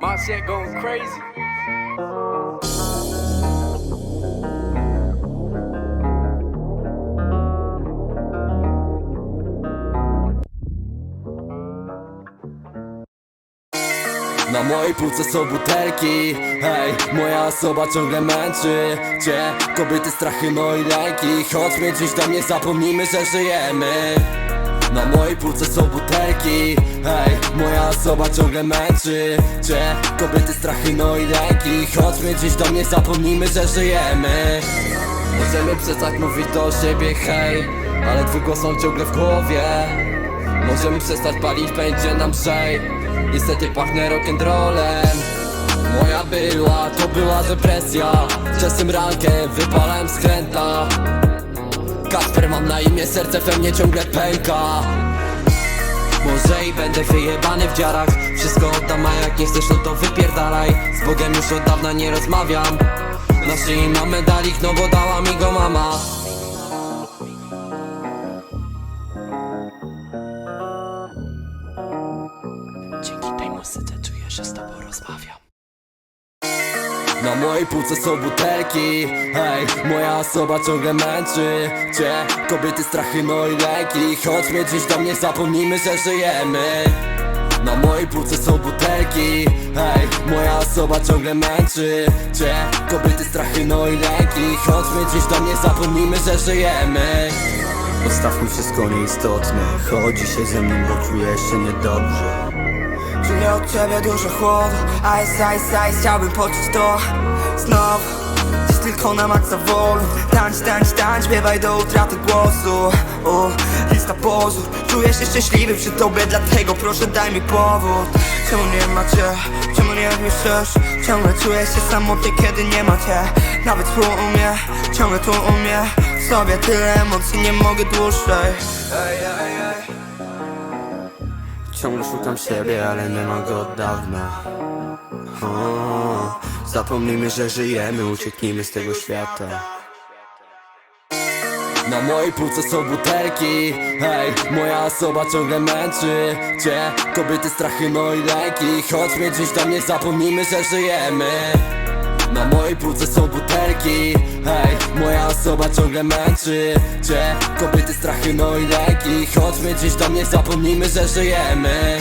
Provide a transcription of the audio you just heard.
my shit going crazy. Na mojej półce są butelki Hej, moja osoba ciągle męczy Cię, kobiety, strachy, no i lęki Chodźmy dziś do mnie, zapomnijmy, że żyjemy Na mojej półce są butelki Hej, moja osoba ciągle męczy Cię, kobiety, strachy, no i lęki. Chodźmy dziś do mnie, zapomnijmy, że żyjemy. Możemy przestać mówić do siebie hej Ale twój głos są ciągle w głowie. Możemy przestać palić, będzie nam lżej. Niestety pachnę rock'n'rollem. Moja była, to była depresja. Wczesnym rankiem wypalałem skręta Kasper mam na imię, serce we mnie ciągle pęka będę wyjebany w dziarach. Wszystko oddam, a jak nie chcesz, no to wypierdalaj. Z Bogiem już od dawna nie rozmawiam. Na szyi mam medalik, no bo dała mi go mama. Dzięki tej muzyce czuję, że z tobą rozmawiam na mojej półce są butelki. Hej, moja osoba ciągle męczy Cię, kobiety, strachy, no i lęki Chodźmy dziś do mnie, zapomnijmy, że żyjemy. Na mojej półce są butelki. Hej, moja osoba ciągle męczy Cię, kobiety, strachy, no i lęki Chodźmy dziś do mnie, zapomnijmy, że żyjemy. Postawmy wszystko nieistotne. Chodzi się ze mną, bo czuję się niedobrze Czuję od ciebie dużo chłodu Ice, ice, ice, chciałbym poczuć to. Znowu Dziś tylko na maksa wolu Tańcz, tańcz, tańcz, śpiewaj do utraty głosu. O, Lista pozór Czuję się szczęśliwy przy tobie Dlatego proszę daj mi powód. Czemu nie macie, czemu nie myślisz? Ciągle czuję się samotny kiedy nie macie. Nawet tu u mnie, ciągle tu u mnie. W sobie tyle emocji, nie mogę dłużej. Ej, ej, ej. Ciągle szukam siebie, ale nie ma go od dawna. O, Zapomnijmy, że żyjemy, ucieknijmy z tego świata. Na mojej półce są butelki Hej, moja osoba ciągle męczy Cię, kobiety, strachy, no i lęki Chodźmy dziś do mnie, zapomnijmy, że żyjemy. Na mojej półce są butelki Hej, moja osoba ciągle męczy Cię, kobiety, strachy, no i lęki Chodźmy dziś do mnie, zapomnijmy, że żyjemy